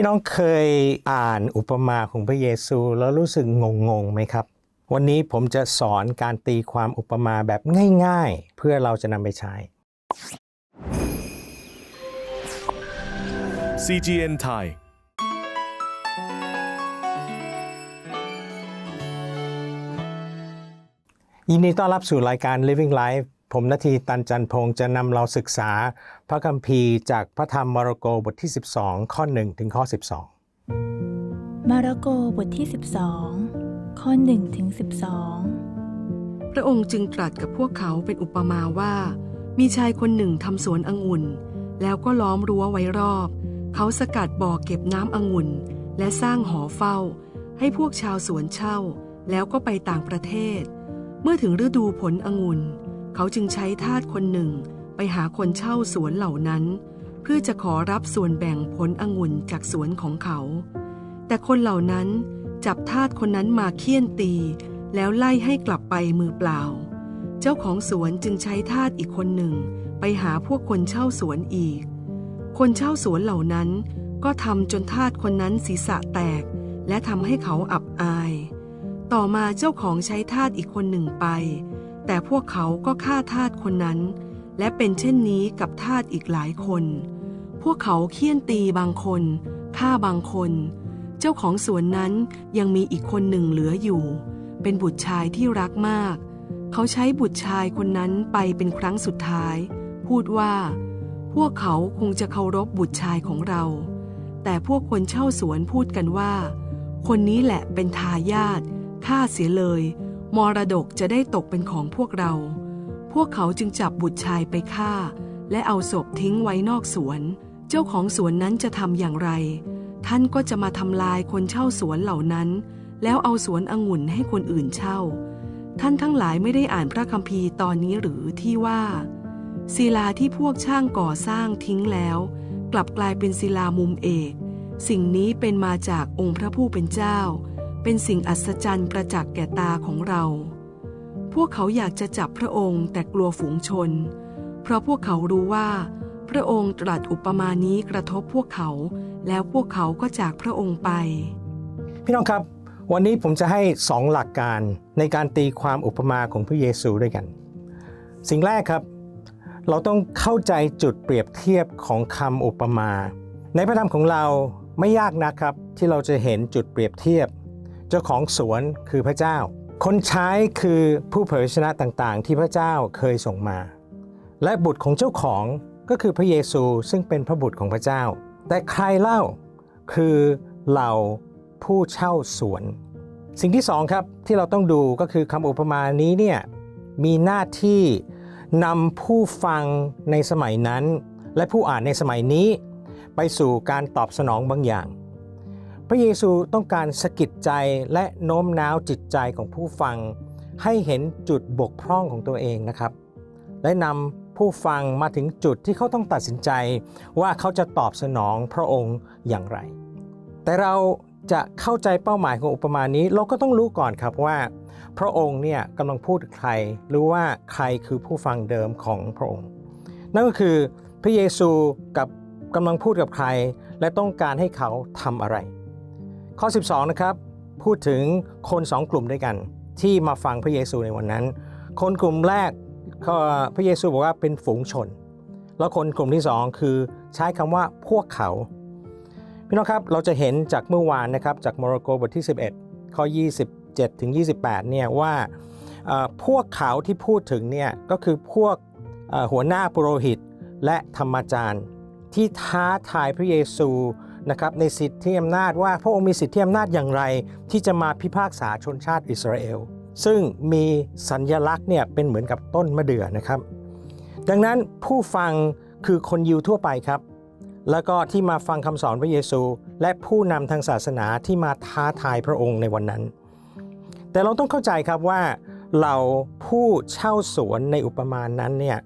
พี่น้องเคยอ่านอุปมาของพระเยซูแล้วรู้สึกงงๆไหมครับ วันนี้ผมจะสอนการตีความอุปมาแบบง่ายๆ เพื่อเราจะนำไปใช้ CGN Thai ยินดีต้อนรับสู่รายการ Living Life ผมนาทีตันจันพงศ์จะนำเราศึกษาพระคัมภีร์จากพระธรรมมาระโกบทที่ 12 ข้อ 1 ถึงข้อ 12 มาระโกบทที่ 12 ข้อ1ถึง12 พระองค์จึงตรัสกับพวกเขาเป็นอุปมาว่า มีชายคนหนึ่งทำสวนองุ่น แล้วก็ล้อมรั้วไว้รอบ เขาสกัดบ่อเก็บน้ำองุ่น และสร้างหอเฝ้า ให้พวกชาวสวนเช่า แล้วก็ไปต่างประเทศ เมื่อถึงฤดูผลองุ่น เขาจึงใช้ทาสคนหนึ่งไปหาคนเช่าสวนเหล่านั้น เพื่อจะขอรับส่วนแบ่งผลองุ่นจากสวนของเขา แต่คนเหล่านั้นจับทาสคนนั้นมาเคี่ยนตี แล้วไล่ให้กลับไปมือเปล่า เจ้าของสวนจึงใช้ทาสอีกคนหนึ่ง ไปหาพวกคนเช่าสวนอีก คนเช่าสวนเหล่านั้น ก็ทำจนทาสคนนั้นศีรษะแตก และทำให้เขาอับอาย ต่อมาเจ้าของใช้ทาสอีกคนหนึ่งไป แต่พวกเขาก็ฆ่าทาสคนนั้น และเป็นเช่นนี้กับทาสอีกหลายคน พวกเขาเคี่ยนตีบางคนฆ่าบางคน เจ้าของสวนนั้นยังมีอีกคนหนึ่งเหลืออยู่ เป็นบุตรชายที่รักมาก เขาใช้บุตรชายคนนั้นไปเป็นครั้งสุดท้าย พูดว่า พวกเขาคงจะเคารพบุตรชายของเรา แต่พวกคนเช่าสวนพูดกันว่า คนนี้แหละเป็นทายาทฆ่าเสียเลย มรดกจะได้ตกเป็นของพวกเรา พวกเขาจึงจับบุตรชายไปฆ่า และเอาศพทิ้งไว้นอกสวน เจ้าของสวนนั้นจะทำอย่างไร ท่านก็จะมาทำลายคนเช่าสวนเหล่านั้น แล้วเอาสวนองุ่นให้คนอื่นเช่า ท่านทั้งหลายไม่ได้อ่านพระคัมภีร์ตอนนี้หรือที่ว่าศิลาที่พวกช่างก่อสร้างทิ้งแล้ว กลับกลายเป็นศิลามุมเอก สิ่งนี้เป็นมาจากองค์พระผู้เป็นเจ้า เป็นสิ่งอัศจรรย์ประจักษ์แก่ตาของเรา พวกเขาอยากจะจับพระองค์แต่กลัวฝูงชน เพราะพวกเขารู้ว่า พระองค์ตรัสอุปมานี้กระทบพวกเขา แล้วพวกเขาก็จากพระองค์ไป พี่น้องครับ วันนี้ผมจะให้2หลักการในการตีความอุปมาของพระเยซูด้วยกัน สิ่งแรกครับ เราต้องเข้าใจจุดเปรียบเทียบของคำอุปมา ในพระธรรมของเราไม่ยากนะครับที่เราจะเห็นจุดเปรียบเทียบ เจ้าของสวนคือพระเจ้า คนใช้คือผู้เผยชนะต่างๆ ที่พระเจ้าเคยส่งมา และบุตรของเจ้าของก็คือพระเยซูซึ่งเป็นพระบุตรของพระเจ้า แต่ใครเล่าคือเหล่าผู้เช่าสวน สิ่งที่สองครับที่เราต้องดูก็คือคำอุปมานี้เนี่ยมีหน้าที่นำผู้ฟังในสมัยนั้น และผู้อ่านในสมัยนี้ ไปสู่การตอบสนองบางอย่าง พระเยซูต้องการสะกิดใจและโน้มน้าวจิตใจของผู้ฟัง ให้เห็นจุดบกพร่องของตัวเองนะครับ และนำผู้ฟังมาถึงจุดที่เขาต้องตัดสินใจว่าเขาจะตอบสนองพระองค์อย่างไร แต่เราจะเข้าใจเป้าหมายของอุปมานี้ เราก็ต้องรู้ก่อนครับว่า พระองค์เนี่ยกำลังพูดกับใคร หรู้ว่าใครคือผู้ฟังเดิมของพระองค์ นั่นก็คือพระเยซูกับกำลังพูดกับใคร และต้องการให้เขาทำอะไร ข้อ 12 นะครับ พูดถึงคนสองกลุ่มด้วยกัน ที่มาฟังพระเยซูในวันนั้น คนกลุ่มแรกก็พระเยซูบอกว่าเป็นฝูงชน แล้วคนกลุ่มที่สองคือใช้คำว่าพวกเขา พี่น้องครับเราจะเห็นจากเมื่อวานนะครับจากโมร็อกโกบทที่ 11 ข้อ 27 ถึง 28 เนี่ยว่าพวกเขาที่พูดถึงเนี่ยก็คือพวกหัวหน้าปุโรหิตและธรรมจารย์ ที่ท้าทายพระเยซู นะครับในสิทธิอำนาจว่าพระองค์มีสิทธิอำนาจอย่างไร ที่จะมาพิพากษาชนชาติอิสราเอล ซึ่งมีสัญญลักษณ์เนี่ยเป็นเหมือนกับต้นมะเดื่อนะครับ ดังนั้นผู้ฟังคือคนยิวทั่วไปครับ แล้วก็ที่มาฟังคำสอนพระเยซู และผู้นำทางศาสนาที่มาท้าทายพระองค์ในวันนั้น แต่เราต้องเข้าใจครับว่าเราผู้เช่าสวนในอุปมานั้นเนี่ย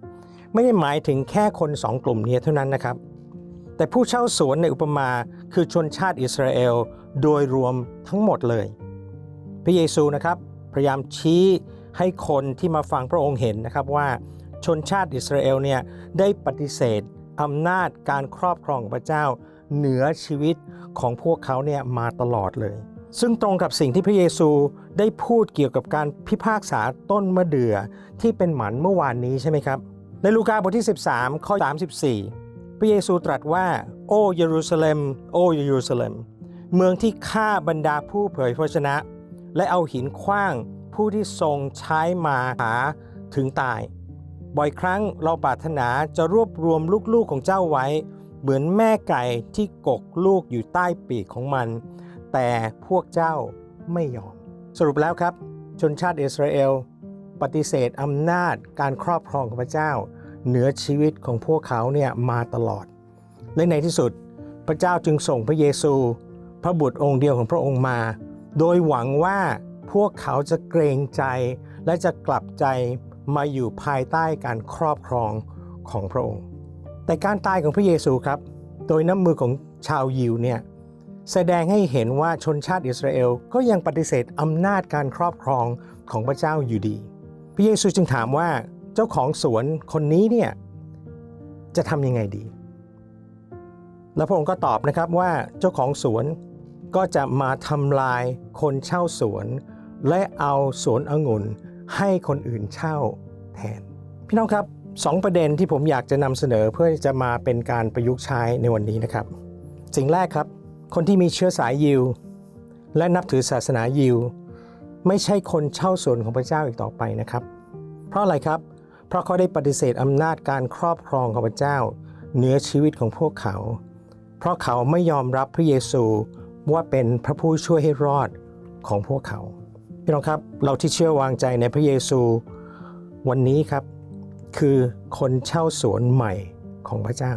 ไม่ได้หมายถึงแค่คนสองกลุ่มนี้เท่านั้นนะครับ แต่ผู้เช่าสวนในอุปมาคือชนชาติอิสราเอลโดยรวมทั้งหมดเลย พระเยซูนะครับพยายามชี้ให้คนที่มาฟังพระองค์เห็นนะครับว่าชนชาติอิสราเอลเนี่ยได้ปฏิเสธอำนาจการครอบครองของพระเจ้า เหนือชีวิตของพวกเขาเนี่ยมาตลอดเลย ซึ่งตรงกับสิ่งที่พระเยซูได้พูดเกี่ยวกับการพิพากษาต้นมะเดื่อที่เป็นหมันเมื่อวานนี้ใช่ไหมครับ ในลูกาบทที่ 13 ข้อ 34 ระเยซูตรัสว่า โอ้เยรูซาเล็ม โอ้เยรูซาเล็ม เมืองที่ฆ่าบรรดาผู้เผยพระชนะ และเอาหินขว้างผู้ที่ทรงใช้มาหาถึงตาย บ่อยครั้งเราปรารถนาจะรวบรวมลูกๆของเจ้าไว้ เหมือนแม่ไก่ที่กกลูกอยู่ใต้ปีกของมัน แต่พวกเจ้าไม่ยอม สรุปแล้วครับ ชนชาติอิสราเอล ปฏิเสธอำนาจการครอบครองของพระเจ้า เหนือชีวิตของพวกเขาเนี่ยมาตลอด และในที่สุดพระเจ้าจึงส่งพระเยซู พระบุตรองค์เดียวของพระองค์มา โดยหวังว่าพวกเขาจะเกรงใจและจะกลับใจมาอยู่ภายใต้การครอบครองของพระองค์ แต่การตายของพระเยซูครับ โดยน้ำมือของชาวยิวเนี่ยแสดงให้เห็นว่าชนชาติอิสราเอลก็ยังปฏิเสธอำนาจการครอบครองของพระเจ้าอยู่ดี พระเยซูจึงถามว่า เจ้าของสวนคนนี้เนี่ยจะทำยังไงดี แล้วพระองค์ก็ตอบนะครับว่าเจ้าของสวนก็จะมาทำลายคนเช่าสวน และเอาสวนองุ่นให้คนอื่นเช่าแทน พี่น้องครับสองประเด็นที่ผมอยากจะนำเสนอเพื่อจะมาเป็นการประยุกต์ใช้ในวันนี้นะครับ สิ่งแรกครับ คนที่มีเชื้อสายยิว และนับถือศาสนายิว ไม่ใช่คนเช่าสวนของพระเจ้าอีกต่อไปนะครับ เพราะอะไรครับ เพราะเขาได้ปฏิเสธอำนาจการครอบครองของพระเจ้าเหนือชีวิตของพวกเขา เพราะเขาไม่ยอมรับพระเยซูว่าเป็นพระผู้ช่วยให้รอดของพวกเขาพี่น้องครับเราที่เชื่อวางใจในพระเยซู วันนี้ครับคือคนเช่าสวนใหม่ของพระเจ้า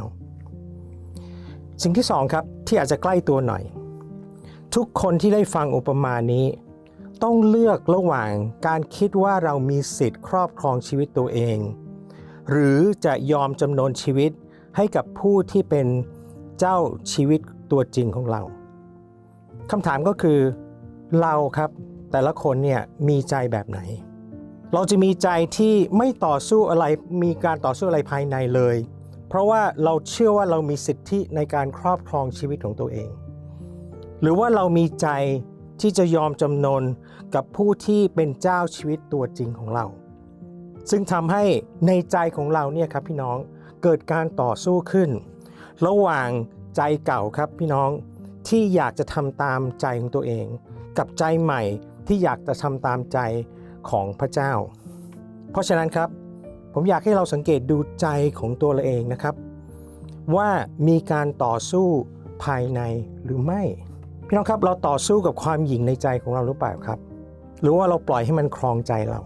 สิ่งที่สองครับที่อาจจะใกล้ตัวหน่อย ทุกคนที่ได้ฟังอุปมานี้ ต้องเลือกระหว่างการคิดว่าเรามีสิทธิ์ครอบครองชีวิตตัวเอง หรือจะยอมจำนนชีวิตให้กับผู้ที่เป็นเจ้าชีวิตตัวจริงของเราคำถามก็คือเราครับแต่ละคนเนี่ยมีใจแบบไหน เราจะมีใจที่ไม่ต่อสู้อะไรมีการต่อสู้อะไรภายในเลย เพราะว่าเราเชื่อว่าเรามีสิทธิในการครอบครองชีวิตของตัวเอง หรือว่าเรามีใจ ที่จะยอมจำนนกับผู้ที่เป็นเจ้าชีวิตตัวจริงของเรา ซึ่งทำให้ในใจของเราเนี่ยครับพี่น้องเกิดการต่อสู้ขึ้น ระหว่างใจเก่าครับพี่น้องที่อยากจะทำตามใจของตัวเอง กับใจใหม่ที่อยากจะทำตามใจของพระเจ้า เพราะฉะนั้นครับ ผมอยากให้เราสังเกตดูใจของตัวเราเองนะครับ ว่ามีการต่อสู้ภายในหรือไม่ พี่น้องครับเราต่อสู้กับความหยิ่งในใจของเราหรือเปล่าครับ หรือว่าเราปล่อยให้มันครองใจเรา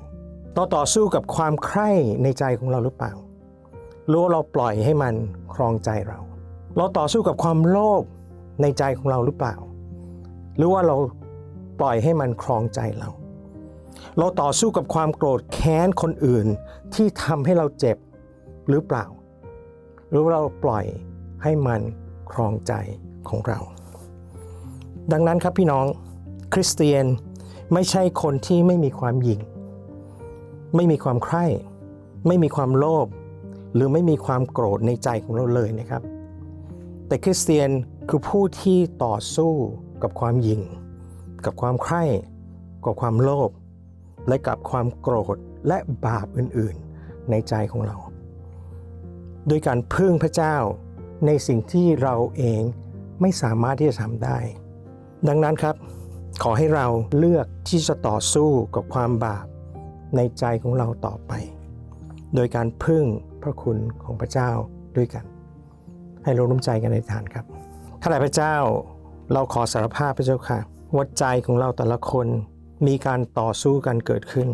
เราต่อสู้กับความใคร่ในใจของเราหรือเปล่า หรือว่าเราปล่อยให้มันครองใจเรา เราต่อสู้กับความโลภในใจของเราหรือเปล่า หรือว่าเราปล่อยให้มันครองใจเรา เราต่อสู้กับความโกรธแค้นคนอื่นที่ทำให้เราเจ็บหรือเปล่า หรือว่าเราปล่อยให้มันครองใจของเรา ดังนั้นครับพี่น้องคริสเตียนไม่ใช่คนที่ไม่มีความหยิ่ง ไม่มีความใคร่ ไม่มีความโลภหรือไม่มีความโกรธในใจของเราเลยนะครับ แต่คริสเตียนคือผู้ที่ต่อสู้กับความหยิ่ง กับความใคร่กับความโลภและกับความโกรธและบาปอื่นๆ ในใจของเรา โดยการพึ่งพระเจ้าในสิ่งที่เราเองไม่สามารถที่จะทำได้ ดังนั้นครับ ขอให้เราเลือกที่จะต่อสู้กับความบาปในใจของเราต่อไป โดยการพึ่งพระคุณของพระเจ้าด้วยกัน ให้เราร่วมใจกันในฐานครับข้าแต่พระเจ้าเราขอสารภาพพระเจ้าค่ะว่าใจของเราแต่ละคนมีการต่อสู้กันเกิดขึ้น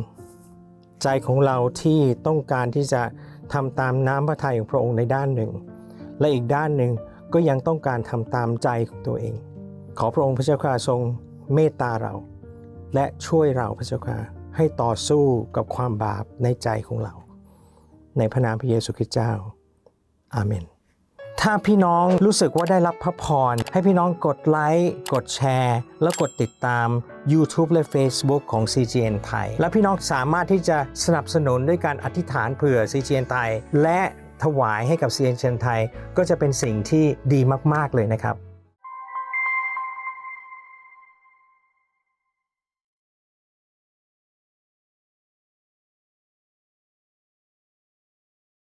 ใจของเราที่ต้องการที่จะทำตามน้ำพระทัยของพระองค์ในด้านหนึ่ง และอีกด้านหนึ่งก็ยังต้องการทำตามใจของตัวเอง ขอพระองค์พระเจ้าค่ะทรงเมตตาเรา และช่วยเราพระเจ้าค่ะให้ต่อสู้กับความบาปในใจของเรา ในพระนามพระเยซูคริสต์เจ้า อาเมน ถ้าพี่น้องรู้สึกว่าได้รับพระพร ให้พี่น้องกดไลค์กดแชร์ และกดติดตาม YouTube และ Facebook ของ CGN ไทย และพี่น้องสามารถที่จะสนับสนุนด้วยการอธิษฐานเผื่อ CGN ไทย และถวายให้กับเซียนไทย ก็จะเป็นสิ่งที่ดีมาก ๆ เลยนะครับ